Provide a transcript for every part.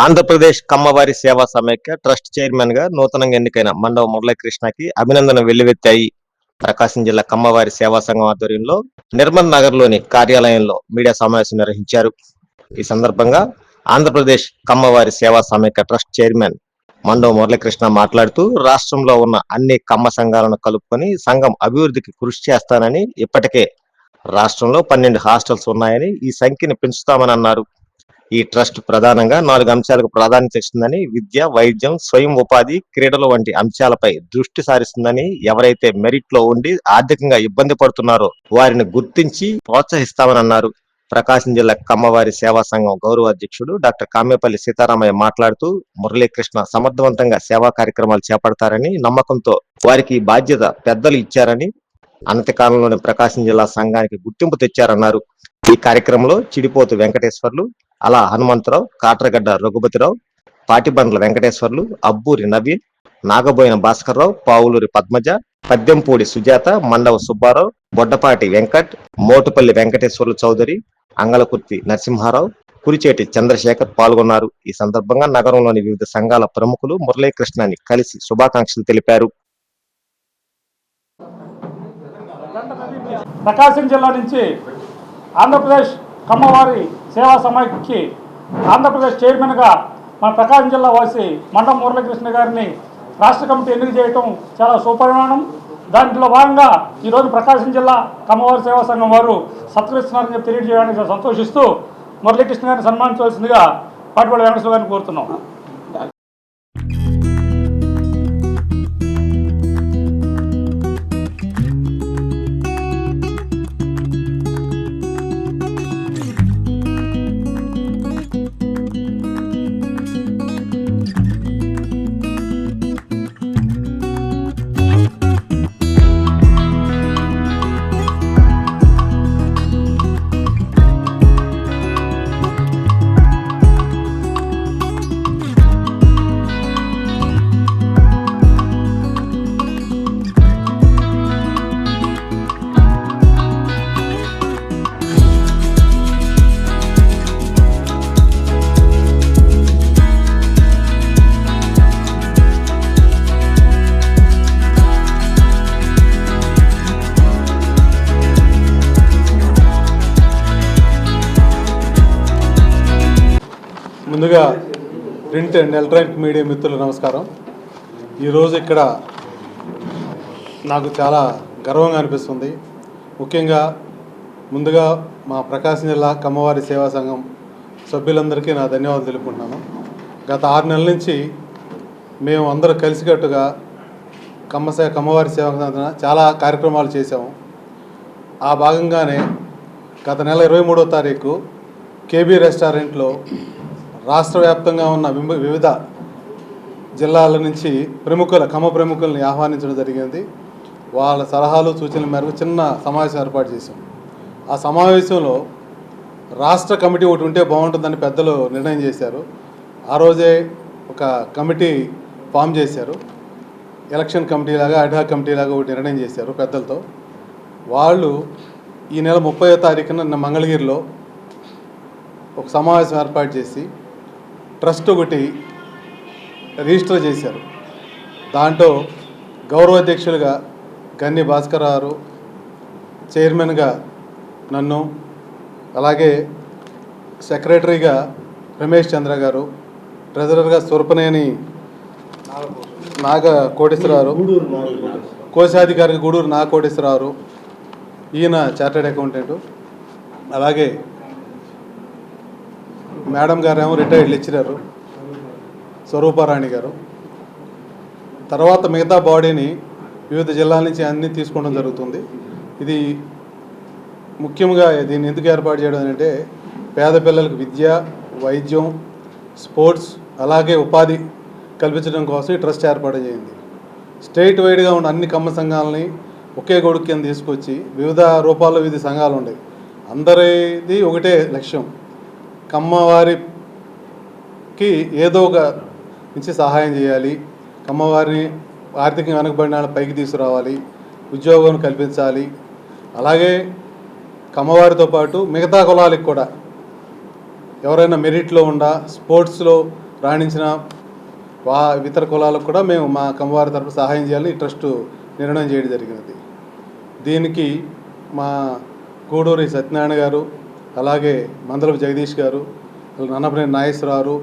ఆంధ్రప్రదేశ్ కమ్మవారి సేవా సమైక్య ట్రస్ట్ చైర్మన్గా నూతనంగా ఎన్నికైన మండవ మురళీకృష్ణకి అభినందన వెల్లువెత్తాయి. ప్రకాశం జిల్లా కమ్మవారి సేవా సంఘం ఆధ్వర్యంలో నిర్మల్ నగర్లోని కార్యాలయంలో మీడియా సమావేశం నిర్వహించారు. ఈ సందర్భంగా ఆంధ్రప్రదేశ్ కమ్మవారి సేవా సమైక్య ట్రస్ట్ చైర్మన్ మండవ మురళీకృష్ణ మాట్లాడుతూ రాష్ట్రంలో ఉన్న అన్ని కమ్మ సంఘాలను కలుపుకొని సంఘం అభివృద్ధికి కృషి చేస్తానని ఇప్పటికే రాష్ట్రంలో పన్నెండు హాస్టల్స్ ఉన్నాయని ఈ సంఖ్యను పెంచుతామని అన్నారు. ఈ ట్రస్ట్ ప్రధానంగా నాలుగు అంశాలకు ప్రాధాన్యత ఇస్తుందని విద్య వైద్యం స్వయం ఉపాధి క్రీడలు వంటి అంశాలపై దృష్టి సారిస్తుందని ఎవరైతే మెరిట్లో ఉండి ఆర్థికంగా ఇబ్బంది పడుతున్నారో వారిని గుర్తించి ప్రోత్సహిస్తామని అన్నారు. ప్రకాశం జిల్లా కమ్మవారి సేవా సంఘం గౌరవ అధ్యక్షుడు డాక్టర్ కామేపల్లి సీతారామయ్య మాట్లాడుతూ మురళీకృష్ణ సమర్థవంతంగా సేవా కార్యక్రమాలు చేపడతారని నమ్మకంతో వారికి బాధ్యత పెద్దలు ఇచ్చారని అనతికాలంలోని ప్రకాశం జిల్లా సంఘానికి గుర్తింపు తెచ్చారన్నారు. ఈ కార్యక్రమంలో చిడిపోతు వెంకటేశ్వర్లు అలా హనుమంతరావు కాట్రగడ్డ రఘుపతిరావు పాటిబండ్ల వెంకటేశ్వర్లు అబ్బూరి నవీన్ నాగబోయిన భాస్కర్రావు పావులూరి పద్మజ పద్దెంపూడి సుజాత మండవ సుబ్బారావు బొడ్డపాటి వెంకట్ మోటుపల్లి వెంకటేశ్వర్లు చౌదరి అంగలకుర్తి నరసింహారావు కురిచేటి చంద్రశేఖర్ పాల్గొన్నారు. ఈ సందర్భంగా నగరంలోని వివిధ సంఘాల ప్రముఖులు మురళీకృష్ణని కలిసి శుభాకాంక్షలు తెలిపారు. ప్రకాశం జిల్లా నుంచి ఆంధ్రప్రదేశ్ కమ్మవారి సేవా సమాఖ్యకి ఆంధ్రప్రదేశ్ చైర్మన్గా మన ప్రకాశం జిల్లా వాసి మండం మురళీకృష్ణ గారిని రాష్ట్ర కమిటీ ఎన్నిక చేయటం చాలా సుపరిమాణం దాంట్లో భాగంగా ఈరోజు ప్రకాశం జిల్లా కమ్మవారి సేవా సంఘం వారు సత్కరిస్తున్నారని చెప్పి తెలియజేయడానికి సంతోషిస్తూ మురళీకృష్ణ గారిని సన్మానించవలసిందిగా పాటిపల్లి వెంకటేశ్వర గారిని కోరుతున్నాం. అండ్ ఎలక్ట్రానిక్ మీడియా మిత్రులు నమస్కారం. ఈరోజు ఇక్కడ నాకు చాలా గర్వంగా అనిపిస్తుంది. ముఖ్యంగా ముందుగా మా ప్రకాశం జిల్లా కమ్మవారి సేవా సంఘం సభ్యులందరికీ నా ధన్యవాదాలు తెలుపుకుంటున్నాను. గత ఆరు నెలల నుంచి మేము అందరూ కలిసికట్టుగా కమ్మసే కమ్మవారి సేవా సంఘం చాలా కార్యక్రమాలు చేశాము. ఆ భాగంగానే గత నెల ఇరవై మూడో తారీఖు కేబీ రెస్టారెంట్లో రాష్ట్ర వ్యాప్తంగా ఉన్న వివిధ జిల్లాల నుంచి ప్రముఖుల కమ ప్రముఖుల్ని ఆహ్వానించడం జరిగింది. వాళ్ళ సలహాలు సూచనల మేరకు చిన్న సమావేశం ఏర్పాటు చేశాం. ఆ సమావేశంలో రాష్ట్ర కమిటీ ఒకటి ఉంటే బాగుంటుందని పెద్దలు నిర్ణయం చేశారు. ఆ రోజే ఒక కమిటీ ఫామ్ చేశారు. ఎలక్షన్ కమిటీ లాగా అడ్హాక్ కమిటీ లాగా ఒకటి నిర్ణయం చేశారు పెద్దలతో. వాళ్ళు ఈ నెల ముప్పై తారీఖున నిన్న మంగళగిరిలో ఒక సమావేశం ఏర్పాటు చేసి ట్రస్ట్ ఒకటి రిజిస్టర్ చేశారు. దాంట్లో గౌరవ అధ్యక్షులుగా గన్ని భాస్కర్ గారు చైర్మన్గా నన్ను అలాగే సెక్రటరీగా రమేష్ చంద్ర గారు ట్రెజరర్గా సురపనేని నాగ కోటేశ్వరరావు కోశాధికారి గూడూరు నాగ కోటేశ్వరరావు ఈయన చార్టెడ్ అకౌంటెంట్ అలాగే మేడం గారేమో రిటైర్డ్ లెక్చరర్ స్వరూపారాణి గారు. తర్వాత మిగతా బాడీని వివిధ జిల్లాల నుంచి అన్ని తీసుకోవడం జరుగుతుంది. ఇది ముఖ్యంగా దీన్ని ఎందుకు ఏర్పాటు చేయడం అంటే పేద పిల్లలకు విద్య వైద్యం స్పోర్ట్స్ అలాగే ఉపాధి కల్పించడం కోసం ఈ ట్రస్ట్ ఏర్పాటు చేయింది. స్టేట్ వైడ్గా ఉన్న అన్ని కమ్మ సంఘాలని ఒకే గొడుగు కింద తీసుకొచ్చి వివిధ రూపాల్లో వివిధ సంఘాలు ఉండేవి అందరిది ఒకటే లక్ష్యం. కమ్మవారికి ఏదో ఒక నుంచి సహాయం చేయాలి. కమ్మవారిని ఆర్థికంగా వెనకబడిన పైకి తీసుకురావాలి. ఉద్యోగం కల్పించాలి. అలాగే కమ్మవారితో పాటు మిగతా కులాలకు కూడా ఎవరైనా మెరిట్లో ఉండా స్పోర్ట్స్లో రాణించిన వా ఇతర కులాలకు కూడా మేము మా కమ్మవారి తరపు సహాయం చేయాలని ఈ ట్రస్ట్ నిర్ణయం చేయడం జరిగినది. దీనికి మా గూడూరి సత్యనారాయణ గారు అలాగే మందలపు జగదీష్ గారు నన్నపనేని నాగేశ్వరరావు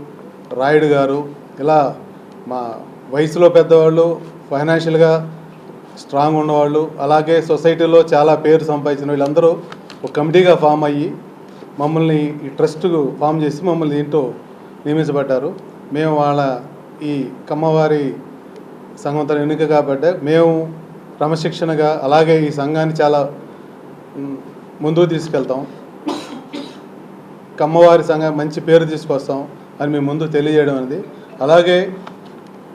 రాయుడు గారు ఇలా మా వయసులో పెద్దవాళ్ళు ఫైనాన్షియల్గా స్ట్రాంగ్ ఉన్నవాళ్ళు అలాగే సొసైటీలో చాలా పేరు సంపాదించిన వీళ్ళందరూ ఒక కమిటీగా ఫామ్ అయ్యి మమ్మల్ని ఈ ట్రస్ట్కు ఫామ్ చేసి మమ్మల్ని దీంట్లో నియమించబడ్డారు. మేము వాళ్ళ ఈ కమ్మవారి సంఘంతో ఎన్నిక కాబట్టి మేము క్రమశిక్షణగా అలాగే ఈ సంఘాన్ని చాలా ముందుకు తీసుకెళ్తాం. కమ్మవారి సంఘం మంచి పేరు తీసుకొస్తాం అని మేము ముందు తెలియజేయడం అనేది. అలాగే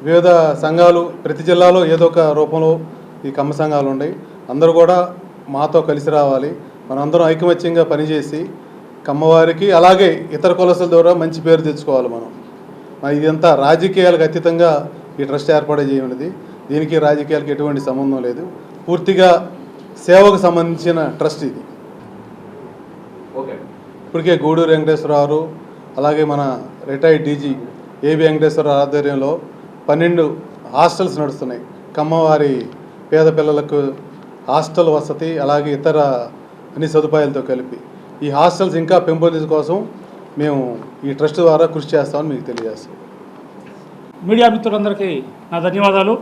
వివిధ సంఘాలు ప్రతి జిల్లాలో ఏదో ఒక రూపంలో ఈ కమ్మ సంఘాలు ఉన్నాయి. అందరూ కూడా మాతో కలిసి రావాలి. మనందరం ఐకమత్యంగా పనిచేసి కమ్మవారికి అలాగే ఇతర కులసల ద్వారా మంచి పేరు తెచ్చుకోవాలి మనం. ఇదంతా రాజకీయాలకు అతీతంగా ఈ ట్రస్ట్ ఏర్పాటు చేయమన్నది దీనికి రాజకీయాలకు ఎటువంటి సంబంధం లేదు. పూర్తిగా సేవకు సంబంధించిన ట్రస్ట్ ఇది. ఇప్పటికే గూడూరు వెంకటేశ్వరరావు అలాగే మన రిటైర్డ్ డీజీ ఏబి వెంకటేశ్వరరావు ఆధ్వర్యంలో పన్నెండు హాస్టల్స్ నడుస్తున్నాయి. కమ్మవారి పేద పిల్లలకు హాస్టల్ వసతి అలాగే ఇతర అన్ని సదుపాయాలతో కలిపి. ఈ హాస్టల్స్ ఇంకా పెంపొందించ కోసం మేము ఈ ట్రస్ట్ ద్వారా కృషి చేస్తామని మీకు తెలియజేస్తాం. మీడియా మిత్రులందరికీ నా ధన్యవాదాలు.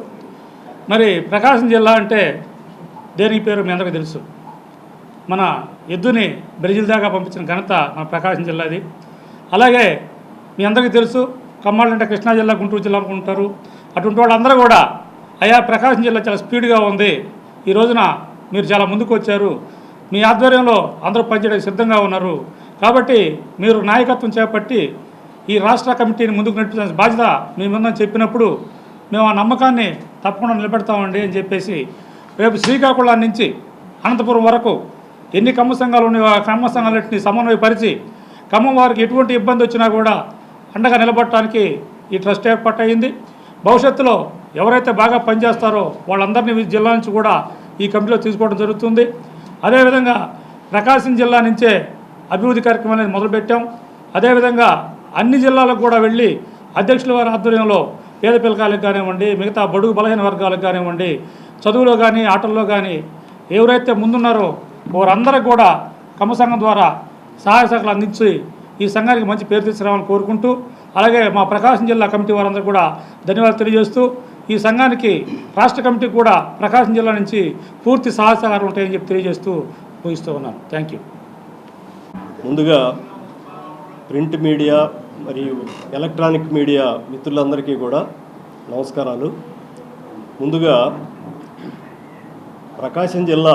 మరి ప్రకాశం జిల్లా అంటే దేనికి పేరు మీ అందరికీ తెలుసు? మన ఎద్దుని బ్రెజిల్ దాకా పంపించిన ఘనత మన ప్రకాశం జిల్లాది అలాగే మీ అందరికీ తెలుసు కమ్మాళ్ళంటే కృష్ణా జిల్లా గుంటూరు జిల్లా అనుకుంటారు. అటువంటి వాళ్ళందరూ కూడా అయా ప్రకాశం జిల్లా చాలా స్పీడ్గా ఉంది. ఈ రోజున మీరు చాలా ముందుకు వచ్చారు. మీ ఆధ్వర్యంలో అందరూ పనిచేయడానికి సిద్ధంగా ఉన్నారు. కాబట్టి మీరు నాయకత్వం చేపట్టి ఈ రాష్ట్ర కమిటీని ముందుకు నడిపించాల్సిన బాధ్యత మీ ముందని చెప్పినప్పుడు మేము ఆ నమ్మకాన్ని తప్పకుండా నిలబెడతామండి అని చెప్పేసి రేపు శ్రీకాకుళం నుంచి అనంతపురం వరకు ఎన్ని కమ్మ సంఘాలు ఉన్నాయో ఆ కమ్మ సంఘాలన్నింటినీ సమన్వయపరిచి ఖమ్మం వారికి ఎటువంటి ఇబ్బంది వచ్చినా కూడా అండగా నిలబడటానికి ఈ ట్రస్ట్ ఏర్పాటయింది. భవిష్యత్తులో ఎవరైతే బాగా పనిచేస్తారో వాళ్ళందరినీ జిల్లా నుంచి కూడా ఈ కమిటీలో తీసుకోవడం జరుగుతుంది. అదేవిధంగా ప్రకాశం జిల్లా నుంచే అభివృద్ధి కార్యక్రమం అనేది మొదలుపెట్టాం. అదేవిధంగా అన్ని జిల్లాలకు కూడా వెళ్ళి అధ్యక్షుల వారి ఆధ్వర్యంలో పేద పిల్లకాయలకు కానివ్వండి మిగతా బడుగు బలహీన వర్గాలకు కానివ్వండి చదువులో కానీ ఆటల్లో కానీ ఎవరైతే ముందున్నారో వారందరూ కూడా కమ్మ సంఘం ద్వారా సహాయ సహకారాలు అందించి ఈ సంఘానికి మంచి పేరు తీసుకురావాలని కోరుకుంటూ అలాగే మా ప్రకాశం జిల్లా కమిటీ వారందరూ కూడా ధన్యవాదాలు తెలియజేస్తూ ఈ సంఘానికి రాష్ట్ర కమిటీ కూడా ప్రకాశం జిల్లా నుంచి పూర్తి సహాయ ఉంటాయని చెప్పి తెలియజేస్తూ ముగిస్తూ ఉన్నాను. థ్యాంక్ యూ ముందుగా ప్రింట్ మీడియా మరియు ఎలక్ట్రానిక్ మీడియా మిత్రులందరికీ కూడా నమస్కారాలు. ముందుగా ప్రకాశం జిల్లా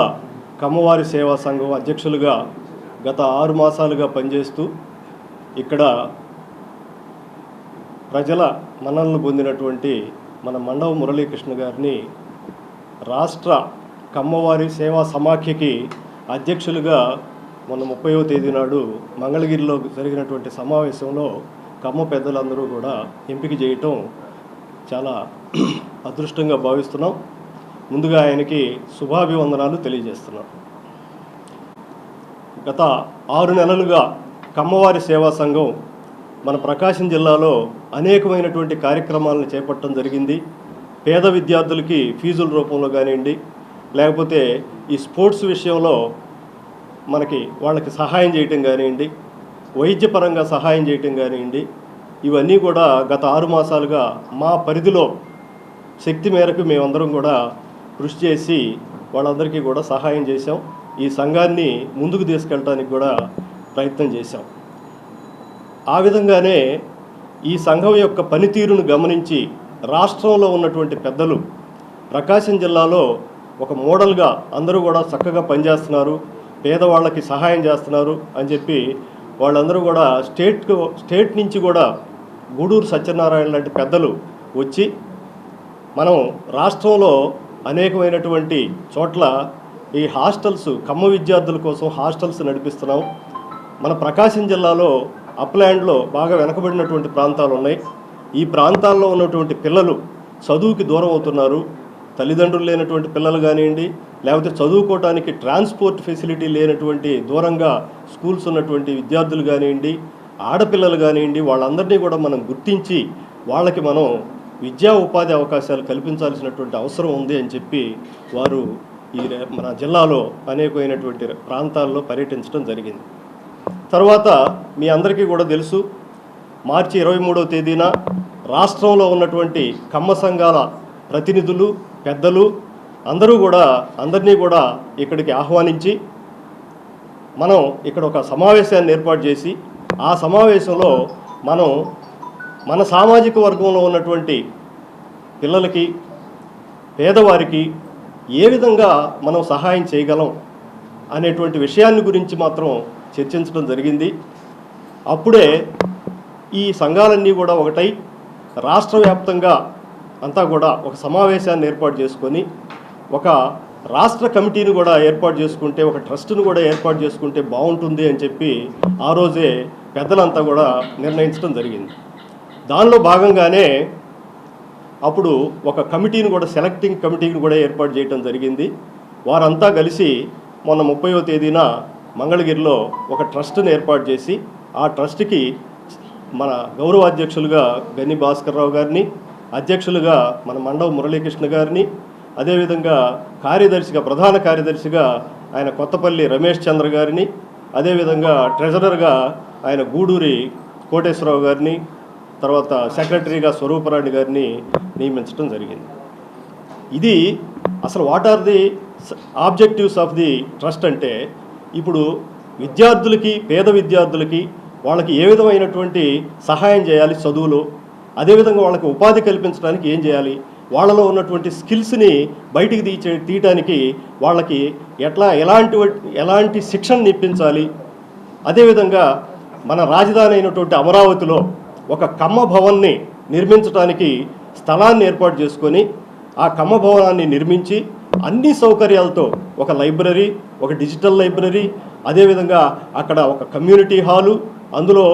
కమ్మవారి సేవా సంఘం అధ్యక్షులుగా గత ఆరు మాసాలుగా పనిచేస్తూ ఇక్కడ ప్రజల మన్ననలు పొందినటువంటి మన మండవ మురళీకృష్ణ గారిని రాష్ట్ర కమ్మవారి సేవా సమాఖ్యకి అధ్యక్షులుగా మొన్న ముప్పైవ తేదీ నాడు మంగళగిరిలో జరిగినటువంటి సమావేశంలో కమ్మ పెద్దలందరూ కూడా ఎంపిక చేయటం చాలా అదృష్టంగా భావిస్తున్నాం. ముందుగా ఆయనకి శుభాభివందనాలు తెలియజేస్తున్నాను గత ఆరు నెలలుగా కమ్మవారి సేవా సంఘం మన ప్రకాశం జిల్లాలో అనేకమైనటువంటి కార్యక్రమాలను చేపట్టడం జరిగింది. పేద విద్యార్థులకి ఫీజుల రూపంలో కానివ్వండి లేకపోతే ఈ స్పోర్ట్స్ విషయంలో మనకి వాళ్ళకి సహాయం చేయటం కానివ్వండి వైద్యపరంగా సహాయం చేయటం కానివ్వండి ఇవన్నీ కూడా గత ఆరు మాసాలుగా మా పరిధిలో శక్తి మేరకు మేమందరం కూడా కృషి చేసి వాళ్ళందరికీ కూడా సహాయం చేశాం. ఈ సంఘాన్ని ముందుకు తీసుకెళ్ళడానికి కూడా ప్రయత్నం చేశాం. ఆ విధంగానే ఈ సంఘం యొక్క పనితీరును గమనించి రాష్ట్రంలో ఉన్నటువంటి పెద్దలు ప్రకాశం జిల్లాలో ఒక మోడల్గా అందరూ కూడా చక్కగా పనిచేస్తున్నారు. పేదవాళ్ళకి సహాయం చేస్తున్నారు అని చెప్పి వాళ్ళందరూ కూడా స్టేట్ స్టేట్ నుంచి కూడా గూడూరు సత్యనారాయణ లాంటి పెద్దలు వచ్చి మనం రాష్ట్రంలో అనేకమైనటువంటి చోట్ల ఈ హాస్టల్స్ కమ్మ విద్యార్థుల కోసం హాస్టల్స్ నడిపిస్తున్నాం. మన ప్రకాశం జిల్లాలో అప్లాండ్లో బాగా వెనకబడినటువంటి ప్రాంతాలు ఉన్నాయి ఈ ప్రాంతాల్లో ఉన్నటువంటి పిల్లలు చదువుకి దూరం అవుతున్నారు. తల్లిదండ్రులు లేనటువంటి పిల్లలు కానివ్వండి లేకపోతే చదువుకోవటానికి ట్రాన్స్పోర్ట్ ఫెసిలిటీ లేనటువంటి దూరంగా స్కూల్స్ ఉన్నటువంటి విద్యార్థులు కానివ్వండి ఆడపిల్లలు కానివ్వండి వాళ్ళందరినీ కూడా మనం గుర్తించి వాళ్ళకి మనం విద్యా ఉపాధి అవకాశాలు కల్పించాల్సినటువంటి అవసరం ఉంది అని చెప్పి వారు ఈ మన జిల్లాలో అనేకమైనటువంటి ప్రాంతాల్లో పర్యటించడం జరిగింది. తర్వాత మీ అందరికీ కూడా తెలుసు మార్చి ఇరవై మూడవ తేదీన రాష్ట్రంలో ఉన్నటువంటి కమ్మ సంఘాల ప్రతినిధులు పెద్దలు అందరూ కూడా అందరినీ కూడా ఇక్కడికి ఆహ్వానించి మనం ఇక్కడ ఒక సమావేశాన్ని ఏర్పాటు చేసి ఆ సమావేశంలో మనం మన సామాజిక వర్గంలో ఉన్నటువంటి పిల్లలకి పేదవారికి ఏ విధంగా మనం సహాయం చేయగలం అనేటువంటి విషయాన్ని గురించి మాత్రం చర్చించడం జరిగింది. అప్పుడే ఈ సంఘాలన్నీ కూడా ఒకటై రాష్ట్ర వ్యాప్తంగా అంతా కూడా ఒక సమావేశాన్ని ఏర్పాటు చేసుకొని ఒక రాష్ట్ర కమిటీని కూడా ఏర్పాటు చేసుకుంటే ఒక ట్రస్ట్ను కూడా ఏర్పాటు చేసుకుంటే బాగుంటుంది అని చెప్పి ఆ రోజే పెద్దలంతా కూడా నిర్ణయించడం జరిగింది. దానిలో భాగంగానే అప్పుడు ఒక కమిటీని కూడా సెలెక్టింగ్ కమిటీని కూడా ఏర్పాటు చేయడం జరిగింది. వారంతా కలిసి మొన్న ముప్పైవ తేదీన మంగళగిరిలో ఒక ట్రస్ట్ని ఏర్పాటు చేసి ఆ ట్రస్ట్కి మన గౌరవ అధ్యక్షులుగా గని భాస్కర్రావు గారిని అధ్యక్షులుగా మన మండవ మురళీకృష్ణ గారిని అదేవిధంగా కార్యదర్శిగా ప్రధాన కార్యదర్శిగా ఆయన కొత్తపల్లి రమేష్ చంద్ర గారిని అదేవిధంగా ట్రెజరర్గా ఆయన గూడూరి కోటేశ్వరరావు గారిని తర్వాత సెక్రటరీగా స్వరూపరాణి గారిని నియమించడం జరిగింది. ఇది అసలు what are the objectives of the trust అంటే ఇప్పుడు విద్యార్థులకి పేద విద్యార్థులకి వాళ్ళకి ఏ విధమైనటువంటి సహాయం చేయాలి చదువులో? అదేవిధంగా వాళ్ళకి ఉపాధి కల్పించడానికి ఏం చేయాలి? వాళ్ళలో ఉన్నటువంటి స్కిల్స్ని బయటికి తీచే తీయటానికి వాళ్ళకి ఎట్లా ఎలాంటి ఎలాంటి శిక్షణ ఇప్పించాలి అదేవిధంగా మన రాజధాని అయినటువంటి అమరావతిలో ఒక కమ్మ భవన్ని నిర్మించడానికి స్థలాన్ని ఏర్పాటు చేసుకొని ఆ కమ్మ భవనాన్ని నిర్మించి అన్ని సౌకర్యాలతో ఒక లైబ్రరీ ఒక డిజిటల్ లైబ్రరీ అదేవిధంగా అక్కడ ఒక కమ్యూనిటీ హాలు అందులో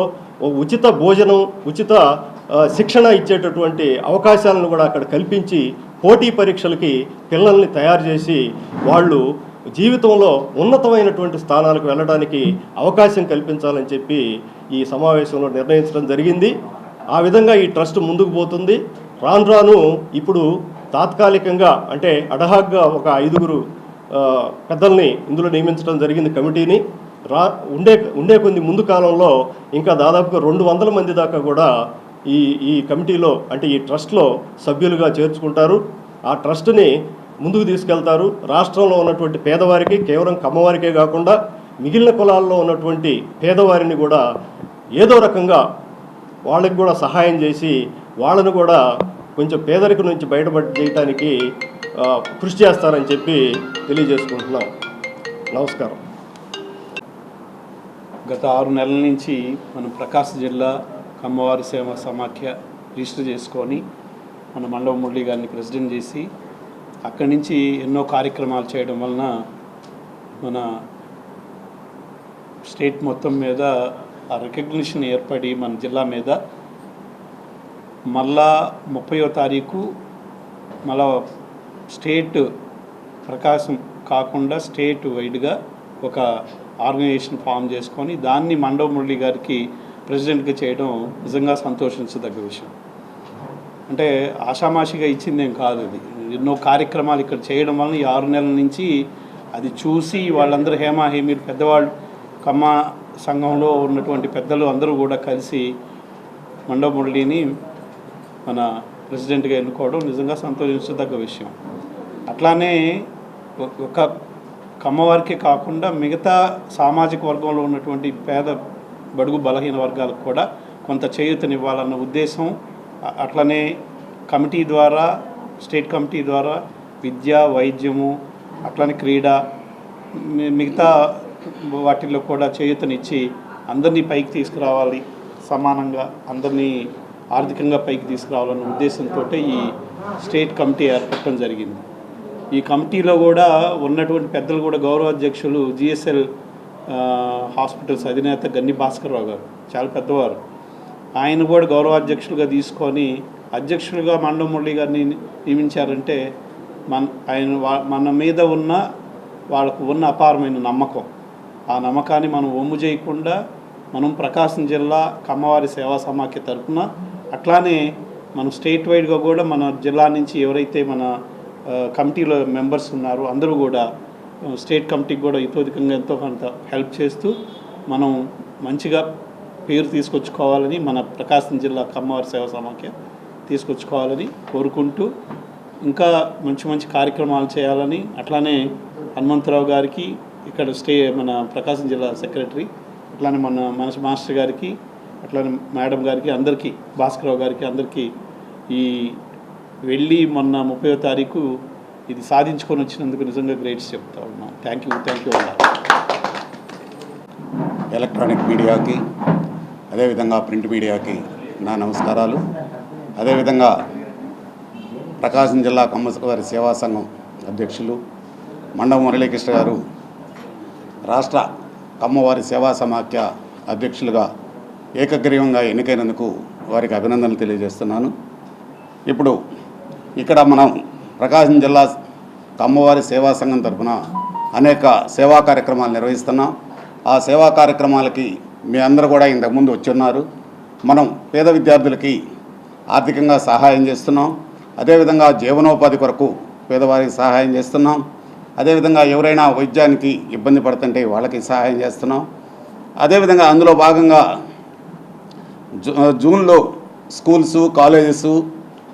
ఉచిత భోజనం ఉచిత శిక్షణ ఇచ్చేటటువంటి అవకాశాలను కూడా అక్కడ కల్పించి పోటీ పరీక్షలకి పిల్లల్ని తయారు చేసి వాళ్ళు జీవితంలో ఉన్నతమైనటువంటి స్థానాలకు వెళ్ళడానికి అవకాశం కల్పించాలని చెప్పి ఈ సమావేశంలో నిర్ణయించడం జరిగింది. ఆ విధంగా ఈ ట్రస్ట్ ముందుకు పోతుంది. రాను రాను ఇప్పుడు తాత్కాలికంగా అంటే అడహాగ్గా ఒక ఐదుగురు పెద్దల్ని ఇందులో నియమించడం జరిగింది కమిటీని. రా ఉండే ఉండే కొన్ని ముందు కాలంలో ఇంకా దాదాపుగా రెండు వందల మంది దాకా కూడా ఈ ఈ కమిటీలో అంటే ఈ ట్రస్ట్లో సభ్యులుగా చేర్చుకుంటారు. ఆ ట్రస్ట్ని ముందుకు తీసుకెళ్తారు. రాష్ట్రంలో ఉన్నటువంటి పేదవారికి కేవలం కమ్మవారికే కాకుండా మిగిలిన కులాల్లో ఉన్నటువంటి పేదవారిని కూడా ఏదో రకంగా వాళ్ళకి కూడా సహాయం చేసి వాళ్ళను కూడా కొంచెం పేదరికం నుంచి బయటపడి చేయడానికి కృషి చేస్తారని చెప్పి తెలియజేసుకుంటున్నాం. నమస్కారం. గత ఆరు నెలల నుంచి మనం ప్రకాశం జిల్లా కమ్మవారి సేవ సమాఖ్య రిజిస్టర్ చేసుకొని మన మండవ మురళి గారిని ప్రెసిడెంట్ చేసి అక్కడి నుంచి ఎన్నో కార్యక్రమాలు చేయడం వలన మన స్టేట్ మొత్తం మీద ఆ రికగ్నిషన్ ఏర్పడి మన జిల్లా మీద మళ్ళా ముప్పయో తారీఖు మళ్ళా స్టేట్ ప్రకాశం కాకుండా స్టేట్ వైడ్గా ఒక ఆర్గనైజేషన్ ఫామ్ చేసుకొని దాన్ని మండవ మురళి గారికి ప్రెసిడెంట్గా చేయడం నిజంగా సంతోషించదగ్గ విషయం. అంటే ఆషామాషిగా ఇచ్చిందేం కాదు అది. ఎన్నో కార్యక్రమాలు ఇక్కడ చేయడం వలన ఈ ఆరు నెలల నుంచి అది చూసి వాళ్ళందరూ హేమా హేమీలు పెద్దవాళ్ళు కమ్మ సంఘంలో ఉన్నటువంటి పెద్దలు అందరూ కూడా కలిసి మండవ మురళిని మన ప్రెసిడెంట్గా ఎన్నుకోవడం నిజంగా సంతోషించదగ్గ విషయం. అట్లానే ఒక- కమ్మవారికే కాకుండా మిగతా సామాజిక వర్గంలో ఉన్నటువంటి పేద బడుగు బలహీన వర్గాలకు కూడా కొంత చేయూతనివ్వాలన్న ఉద్దేశం. అట్లనే కమిటీ ద్వారా స్టేట్ కమిటీ ద్వారా విద్య వైద్యము అట్లానే క్రీడ మిగతా వాటిల్లో కూడా చేయూతనిచ్చి అందరినీ పైకి తీసుకురావాలి సమానంగా అందరినీ ఆర్థికంగా పైకి తీసుకురావాలన్న ఉద్దేశంతో ఈ స్టేట్ కమిటీ ఏర్పడటం జరిగింది. ఈ కమిటీలో కూడా ఉన్నటువంటి పెద్దలు కూడా గౌరవ అధ్యక్షులు జిఎస్ఎల్ హాస్పిటల్స్ అధినేత గన్ని భాస్కర్రావు గారు చాలా పెద్దవారు. ఆయన కూడా గౌరవాధ్యక్షులుగా తీసుకొని అధ్యక్షుడిగా మండవ గారిని నియమించారంటే మన ఆయన వా- మన మీద ఉన్న వాళ్ళకు ఉన్న అపారమైన నమ్మకం. ఆ నమ్మకాన్ని మనం ఒమ్ము చేయకుండా మనం ప్రకాశం జిల్లా కమ్మవారి సేవా సమాఖ్య తరఫున అట్లానే మనం స్టేట్ వైడ్గా కూడా మన జిల్లా నుంచి ఎవరైతే మన కమిటీలో మెంబర్స్ ఉన్నారో అందరూ కూడా స్టేట్ కమిటీకి కూడా ఇతోధికంగా ఎంతో కొంత హెల్ప్ చేస్తూ మనం మంచిగా పేరు తీసుకొచ్చుకోవాలని మన ప్రకాశం జిల్లా కమ్మవారి సేవా సమాఖ్య తీసుకొచ్చుకోవాలని కోరుకుంటూ ఇంకా మంచి మంచి కార్యక్రమాలు చేయాలని అట్లానే హనుమంతరావు గారికి ఇక్కడ స్టే మన ప్రకాశం జిల్లా సెక్రటరీ అట్లానే మన మనసు మాస్టర్ గారికి అట్లానే మేడం గారికి అందరికీ భాస్కరరావు గారికి అందరికీ ఈ వెళ్ళి మొన్న ముప్పయో తారీఖు ఇది సాధించుకొని వచ్చినందుకు నిజంగా గ్రేట్స్ చెప్తా ఉన్నాం. Thank you thank you electronic మీడియాకి అదేవిధంగా ప్రింట్ మీడియాకి నా నమస్కారాలు. అదేవిధంగా ప్రకాశం జిల్లా కమ్మవారి సేవా సంఘం అధ్యక్షులు మండవ మురళీకృష్ణ గారు రాష్ట్ర కమ్మవారి సేవా సమాఖ్య అధ్యక్షులుగా ఏకగ్రీవంగా ఎన్నికైనందుకు వారికి అభినందనలు తెలియజేస్తున్నాను. ఇప్పుడు ఇక్కడ మనం ప్రకాశం జిల్లా కమ్మవారి సేవా సంఘం తరఫున అనేక సేవా కార్యక్రమాలు నిర్వహిస్తున్నాం. ఆ సేవా కార్యక్రమాలకి మీ అందరూ కూడా ఇంతకుముందు వచ్చున్నారు మనం పేద విద్యార్థులకి ఆర్థికంగా సహాయం చేస్తున్నాం. అదేవిధంగా జీవనోపాధి కొరకు పేదవారికి సహాయం చేస్తున్నాం. అదేవిధంగా ఎవరైనా వైద్యానికి ఇబ్బంది పడుతుంటే వాళ్ళకి సహాయం చేస్తున్నాం. అదేవిధంగా అందులో భాగంగా జూ- జూన్లో స్కూల్స్ కాలేజెస్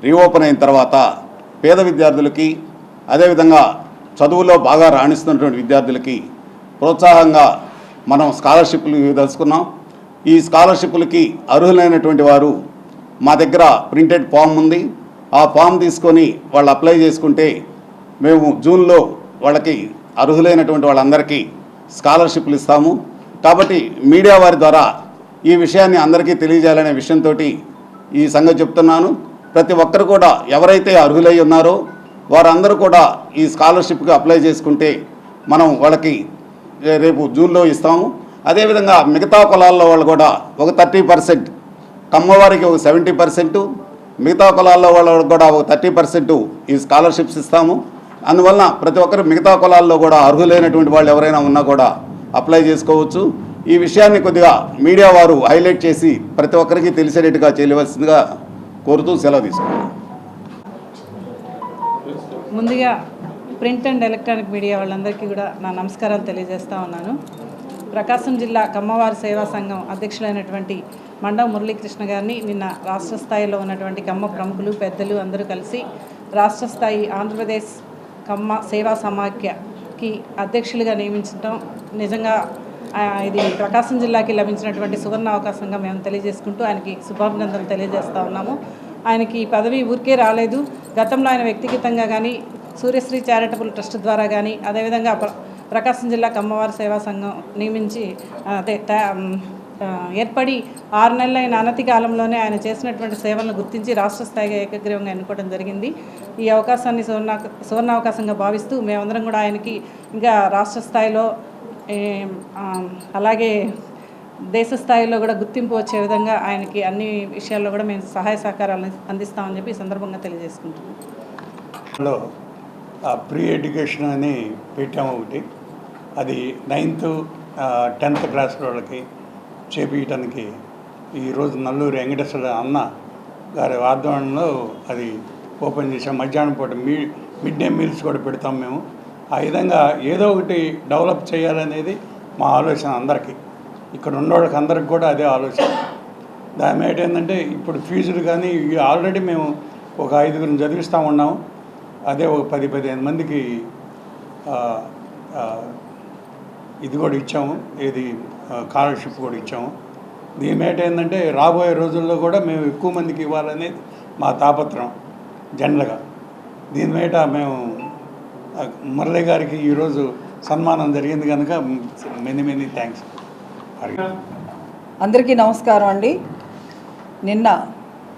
రీఓపెన్ అయిన తర్వాత పేద విద్యార్థులకి అదేవిధంగా చదువులో బాగా రాణిస్తున్నటువంటి విద్యార్థులకి ప్రోత్సాహంగా మనం స్కాలర్షిప్లు తెలుసుకున్నాం ఈ స్కాలర్షిప్లకి అర్హులైనటువంటి వారు మా దగ్గర ప్రింటెడ్ ఫామ్ ఉంది. ఆ ఫామ్ తీసుకొని వాళ్ళు అప్లై చేసుకుంటే మేము జూన్లో వాళ్ళకి అర్హులైనటువంటి వాళ్ళందరికీ స్కాలర్షిప్లు ఇస్తాము. కాబట్టి మీడియా వారి ద్వారా ఈ విషయాన్ని అందరికీ తెలియజేయాలనే విషయంతో ఈ సంగతి చెప్తున్నాను. ప్రతి ఒక్కరు కూడా ఎవరైతే అర్హులై ఉన్నారో వారందరూ కూడా ఈ స్కాలర్షిప్కి అప్లై చేసుకుంటే మనం వాళ్ళకి రేపు జూన్లో ఇస్తాము. అదేవిధంగా మిగతా కులాల్లో వాళ్ళు కూడా ఒక థర్టీ పర్సెంట్ కమ్మవారికి ఒక సెవెంటీ పర్సెంట్ మిగతా కులాల్లో వాళ్ళకి కూడా ఒక థర్టీ పర్సెంట్ ఈ స్కాలర్షిప్స్ ఇస్తాము. అందువలన ప్రతి ఒక్కరు మిగతా కులాల్లో కూడా అర్హులైనటువంటి వాళ్ళు ఎవరైనా ఉన్నా కూడా అప్లై చేసుకోవచ్చు. ఈ విషయాన్ని కొద్దిగా మీడియా వారు హైలైట్ చేసి ప్రతి ఒక్కరికి తెలిసేటట్టుగా చేయవలసిందిగా కోరుతూ సెలవు తీసుకున్నాను ముందుగా ప్రింట్ అండ్ ఎలక్ట్రానిక్ మీడియా వాళ్ళందరికీ కూడా నా నమస్కారాలు తెలియజేస్తా ఉన్నాను. ప్రకాశం జిల్లా కమ్మవారి సేవా సంఘం అధ్యక్షులైనటువంటి మండ మురళీకృష్ణ గారిని నిన్న రాష్ట్ర స్థాయిలో ఉన్నటువంటి కమ్మ ప్రముఖులు పెద్దలు అందరూ కలిసి రాష్ట్ర స్థాయి ఆంధ్రప్రదేశ్ కమ్మ సేవా సమాఖ్యకి అధ్యక్షులుగా నియమించడం నిజంగా ఇది ప్రకాశం జిల్లాకి లభించినటువంటి సువర్ణ అవకాశంగా మేము తెలియజేసుకుంటూ ఆయనకి శుభాభినందనలు తెలియజేస్తూ ఉన్నాము. ఆయనకి ఈ పదవి ఊరికే రాలేదు. గతంలో ఆయన వ్యక్తిగతంగా కానీ సూర్యశ్రీ చారిటబుల్ ట్రస్ట్ ద్వారా కానీ అదేవిధంగా ప్ర- ప్రకాశం జిల్లా కమ్మవారి సేవా సంఘం నియమించి అదే ఏర్పడి ఆరు నెలలైన అనతి కాలంలోనే ఆయన చేసినటువంటి సేవలను గుర్తించి రాష్ట్ర స్థాయిగా ఏకగ్రీవంగా ఎన్నుకోవడం జరిగింది. ఈ అవకాశాన్ని సువర్ణ సువర్ణ అవకాశంగా భావిస్తూ మేమందరం కూడా ఆయనకి ఇంకా రాష్ట్ర స్థాయిలో అలాగే దేశ స్థాయిలో కూడా గుర్తింపు వచ్చే విధంగా ఆయనకి అన్ని విషయాల్లో కూడా మేము సహాయ సహకారాలు అందిస్తామని చెప్పి ఈ సందర్భంగా తెలియజేసుకుంటున్నాం. ప్రీ ఎడ్యుకేషన్ అని పెట్టాము ఒకటి. అది నైన్త్ టెన్త్ క్లాస్ వాళ్ళకి చేపించడానికి ఈరోజు నల్లూరు వెంకటేశ్వర అన్న గారి ఆధ్వర్యంలో అది ఓపెన్ చేసాం మధ్యాహ్నం పూట మీ మిడ్ డే మీల్స్ కూడా పెడతాం మేము. ఆ విధంగా ఏదో ఒకటి డెవలప్ చేయాలనేది మా ఆలోచన అందరికీ. ఇక్కడ ఉన్నోళ్ళకి అందరికి కూడా అదే ఆలోచన. దాని మీద ఏంటంటే ఇప్పుడు ఫీజులు కానీ ఆల్రెడీ మేము ఒక ఐదుగురిని చదివిస్తూ ఉన్నాము అదే ఒక పది పదిహేను మందికి ఇది కూడా ఇచ్చాము. ఇది స్కాలర్షిప్ కూడా ఇచ్చాము. దీని ఏంటంటే రాబోయే రోజుల్లో కూడా మేము ఎక్కువ మందికి ఇవ్వాలనేది మా తాపత్రం జనరల్గా. దీని మీద మేము మురళి గారికి ఈరోజు సన్మానం జరిగింది కనుక మెనీ మెనీ థ్యాంక్స్. అందరికీ నమస్కారం అండి. నిన్న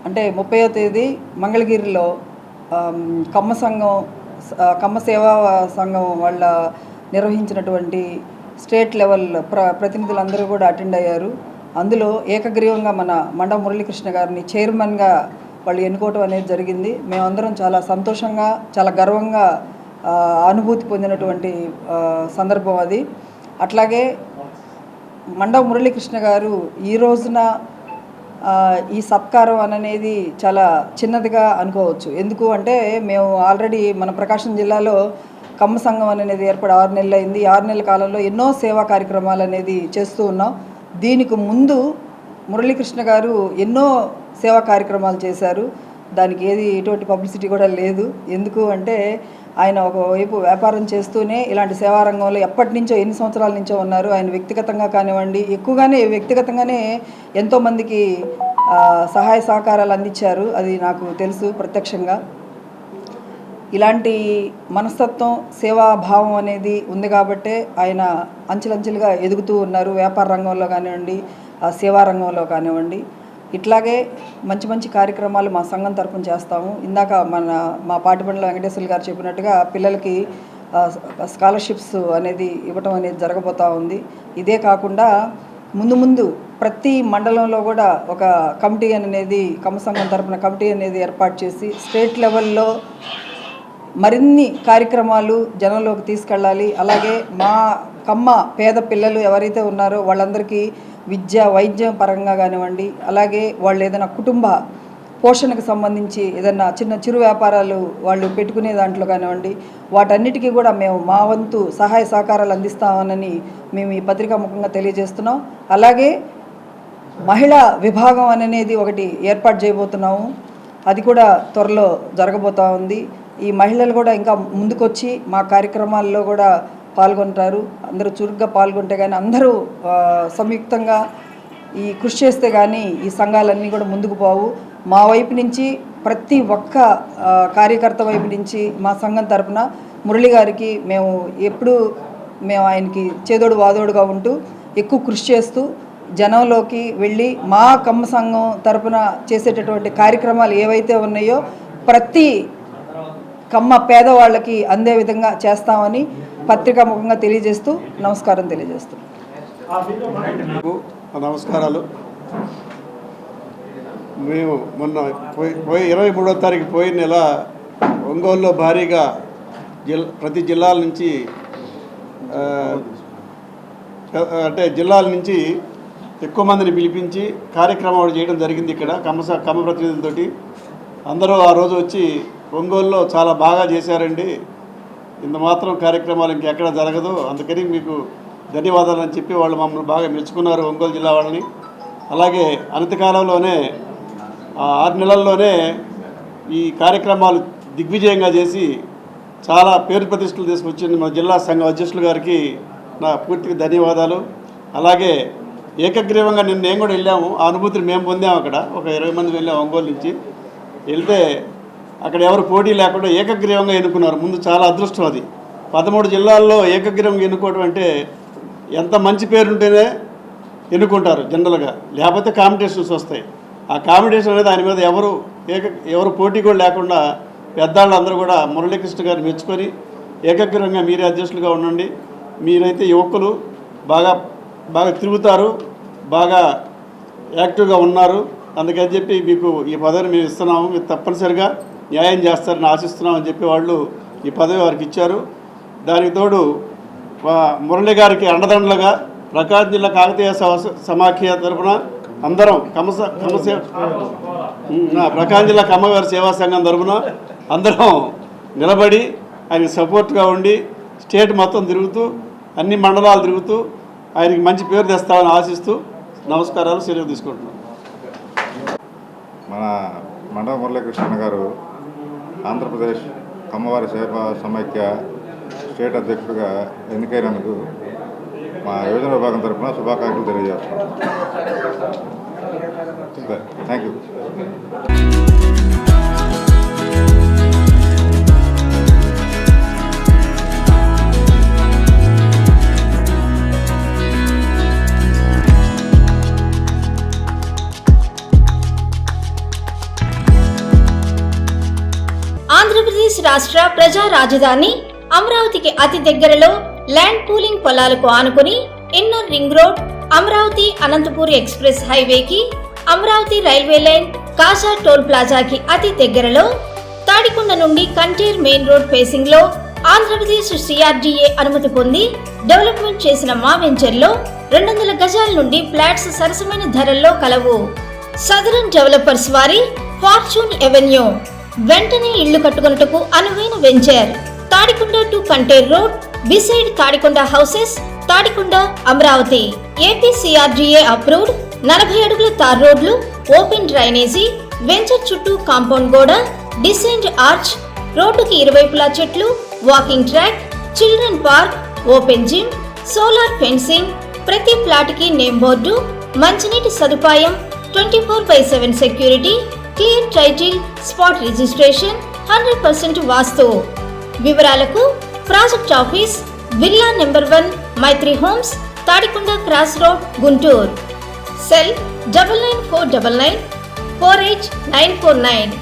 అంటే ముప్పయో తేదీ మంగళగిరిలో కమ్మ సంఘం కమ్మ సేవా సంఘం వాళ్ళ నిర్వహించినటువంటి స్టేట్ లెవెల్ ప్ర ప్రతినిధులందరూ కూడా అటెండ్ అయ్యారు. అందులో ఏకగ్రీవంగా మన మండ మురళీకృష్ణ గారిని చైర్మన్గా వాళ్ళు ఎన్నుకోవటం అనేది జరిగింది. మేమందరం చాలా సంతోషంగా చాలా గర్వంగా అనుభూతి పొందినటువంటి సందర్భం అది. అట్లాగే మండ మురళీకృష్ణ గారు ఈ రోజున ఈ సత్కారం అనేది చాలా చిన్నదిగా అనుకోవచ్చు. ఎందుకు అంటే మేము ఆల్రెడీ మన ప్రకాశం జిల్లాలో కమ్మ సంఘం అనేది ఏర్పడి ఆరు నెలలు అయింది. ఆరు నెలల కాలంలో ఎన్నో సేవా కార్యక్రమాలు అనేది చేస్తూ ఉన్నాం. దీనికి ముందు మురళీకృష్ణ గారు ఎన్నో సేవా కార్యక్రమాలు చేశారు. దానికి ఏది ఎటువంటి పబ్లిసిటీ కూడా లేదు. ఎందుకు అంటే ఆయన ఒకవైపు వ్యాపారం చేస్తూనే ఇలాంటి సేవా రంగంలో ఎప్పటి నుంచో ఎన్ని సంవత్సరాల నుంచో ఉన్నారు. ఆయన వ్యక్తిగతంగా కానివ్వండి ఎక్కువగానే వ్యక్తిగతంగానే ఎంతోమందికి సహాయ సహకారాలు అందించారు. అది నాకు తెలుసు ప్రత్యక్షంగా. ఇలాంటి మనస్తత్వం సేవాభావం అనేది ఉంది కాబట్టే ఆయన అంచెలంచెలుగా ఎదుగుతూ ఉన్నారు. వ్యాపార రంగంలో కానివ్వండి ఆ సేవా రంగంలో కానివ్వండి. ఇట్లాగే మంచి మంచి కార్యక్రమాలు మా సంఘం తరపున చేస్తాము. ఇందాక మన మా పాటిబండ్ల వెంకటేశ్వర గారు చెప్పినట్టుగా పిల్లలకి స్కాలర్షిప్స్ అనేది ఇవ్వటం అనేది జరగబోతూ ఉంది. ఇదే కాకుండా ముందు ముందు ప్రతి మండలంలో కూడా ఒక కమిటీ అనేది కమ్మ సంఘం తరపున కమిటీ అనేది ఏర్పాటు చేసి స్టేట్ లెవెల్లో మరిన్ని కార్యక్రమాలు జనంలోకి తీసుకెళ్ళాలి. అలాగే మా కమ్మ పేద పిల్లలు ఎవరైతే ఉన్నారో వాళ్ళందరికీ విద్య వైద్యం పరంగా కానివ్వండి అలాగే వాళ్ళు ఏదైనా కుటుంబ పోషణకు సంబంధించి ఏదైనా చిన్న చిరు వ్యాపారాలు వాళ్ళు పెట్టుకునే దాంట్లో కానివ్వండి వాటన్నిటికీ కూడా మేము మా వంతు సహాయ సహకారాలు అందిస్తామని మేము ఈ పత్రికా ముఖంగా తెలియజేస్తున్నాం. అలాగే మహిళా విభాగం అనేది ఒకటి ఏర్పాటు చేయబోతున్నాము. అది కూడా త్వరలో జరగబోతా ఉంది. ఈ మహిళలు కూడా ఇంకా ముందుకొచ్చి మా కార్యక్రమాల్లో కూడా పాల్గొంటారు. అందరూ చురుగ్గా పాల్గొంటే కానీ అందరూ సంయుక్తంగా ఈ కృషి చేస్తే కానీ ఈ సంఘాలన్నీ కూడా ముందుకు పోవు. మా వైపు నుంచి ప్రతి ఒక్క కార్యకర్త వైపు నుంచి మా సంఘం తరపున మురళి గారికి మేము ఎప్పుడు మేము ఆయనకి చేదోడు వాదోడుగా ఉంటూ ఎక్కువ కృషి చేస్తూ జనంలోకి వెళ్ళి మా కమ్మ సంఘం తరపున చేసేటటువంటి కార్యక్రమాలు ఏవైతే ఉన్నాయో ప్రతి కమ్మ పేదవాళ్ళకి అందే విధంగా చేస్తామని పత్రికా ముఖంగా తెలియజేస్తూ నమస్కారం తెలియజేస్తూ. నమస్కారాలు. మేము మొన్న పోయి పోయి ఇరవై మూడో తారీఖు పోయిన నెల ఒంగోలులో భారీగా జిల్ ప్రతి జిల్లాల నుంచి అంటే జిల్లాల నుంచి ఎక్కువ మందిని పిలిపించి కార్యక్రమాలు చేయడం జరిగింది ఇక్కడ కమ్మ కమ్మ ప్రతినిధులతోటి. అందరూ ఆ రోజు వచ్చి ఒంగోలులో చాలా బాగా చేశారండి. ఇంత మాత్రం కార్యక్రమాలు ఇంకెక్కడ జరగదు. అందుకని మీకు ధన్యవాదాలు అని చెప్పి వాళ్ళు మమ్మల్ని బాగా మెచ్చుకున్నారు ఒంగోలు జిల్లా వాళ్ళని. అలాగే అనంతకాలంలోనే ఆరు నెలల్లోనే ఈ కార్యక్రమాలు దిగ్విజయంగా చేసి చాలా పేరు ప్రతిష్టలు తీసుకొచ్చింది మన జిల్లా సంఘం అధ్యక్షులు గారికి నా పూర్తిగా ధన్యవాదాలు. అలాగే ఏకగ్రీవంగా నిన్న మేము కూడా వెళ్ళాము. ఆ అనుభూతిని మేము పొందాము అక్కడ. ఒక ఇరవై మంది వెళ్ళాము ఒంగోలు నుంచి. వెళ్తే అక్కడ ఎవరు పోటీ లేకుండా ఏకగ్రీవంగా ఎన్నుకున్నారు. ముందు చాలా అదృష్టం అది. పదమూడు జిల్లాల్లో ఏకగ్రీవంగా ఎన్నుకోవడం అంటే ఎంత మంచి పేరుంటేనే ఎన్నుకుంటారు జనరల్గా. లేకపోతే కాంపిటీషన్స్ వస్తాయి. ఆ కాంపిటీషన్ అనేది దాని మీద ఎవరు ఏక ఎవరు పోటీ కూడా లేకుండా పెద్దాళ్ళు అందరూ కూడా మురళీకృష్ణ గారిని మెచ్చుకొని ఏకగ్రీవంగా మీరే అధ్యక్షులుగా ఉండండి. మీరైతే యువకులు బాగా బాగా తిరుగుతారు బాగా యాక్టివ్గా ఉన్నారు. అందుకని చెప్పి మీకు ఈ పదవిని మేము ఇస్తున్నాము. మీరు తప్పనిసరిగా న్యాయం చేస్తారని ఆశిస్తున్నామని చెప్పి వాళ్ళు ఈ పదవి వారికి ఇచ్చారు. దానికి తోడు మురళి గారికి అండదండలుగా ప్రకాశం జిల్లా కాకతీయ సమాఖ్య తరఫున అందరం కమస కమసే ప్రకాశం జిల్లా కమ్మగారి సేవా సంఘం తరఫున అందరం నిలబడి ఆయనకి సపోర్ట్గా ఉండి స్టేట్ మొత్తం తిరుగుతూ అన్ని మండలాలు తిరుగుతూ ఆయనకి మంచి పేరు తెస్తామని ఆశిస్తూ నమస్కారాలు సెలవు తీసుకుంటున్నాం. మన మండల మురళీకృష్ణ గారు ఆంధ్రప్రదేశ్ అమ్మవారి సేవా సమైక్య స్టేట్ అధ్యక్షుడిగా ఎన్నికైనందుకు మా యోజన విభాగం తరఫున శుభాకాంక్షలు తెలియజేస్తున్నాం. థ్యాంక్ యూ రాష్ట్ర ప్రజా రాజధాని అమరావతికి అతి దగ్గరలో ల్యాండ్ పూలింగ్ పొలాలకు ఆనుకుని inner ring road Amaravati Anantapur express హైవేకి Amaravati railway line Kaza toll ప్లాజాకి అతి దగ్గరలో తాడికొండ నుండి కంటేర్ మెయిన్ రోడ్ ఫేసింగ్లో ఆంధ్రప్రదేశ్ సిఆర్డీఏ అనుమతి పొంది డెవలప్మెంట్ చేసిన మా వెంచర్లో రెండు వందల గజాల నుండి ఫ్లాట్స్ సరసమైన ధరల్లో కలవు. సదరన్ డెవలపర్స్ వారి ఫార్చ్యూన్ ఎవెన్యూ వెంటనే ఇళ్ళు కట్టుకొనుటకు అనువైన venture. Tadikonda to Kanteru road beside Tadikonda houses Tadikonda Amaravati. AP CRDA approved నలభై అడుగుల తార్ రోడ్లు ఓపెన్ డ్రైనేజీ వెంచర్ చుట్టూ కాంపౌండ్ గోడ డిసైన్డ్ ఆర్చ్ రోడ్డుకి ఇరువైపులా చెట్లు walking track children park open gym solar fencing ప్రతి ప్లాట్కి నేమ్ బోర్డు మంచినీటి సదుపాయం twenty four by seven security clear title spot registration hundred percent vastu. వివరాలకు project office villa number one Maitri homes Tadikonda cross road Guntur. Cell double nine four double nine four eight nine four nine.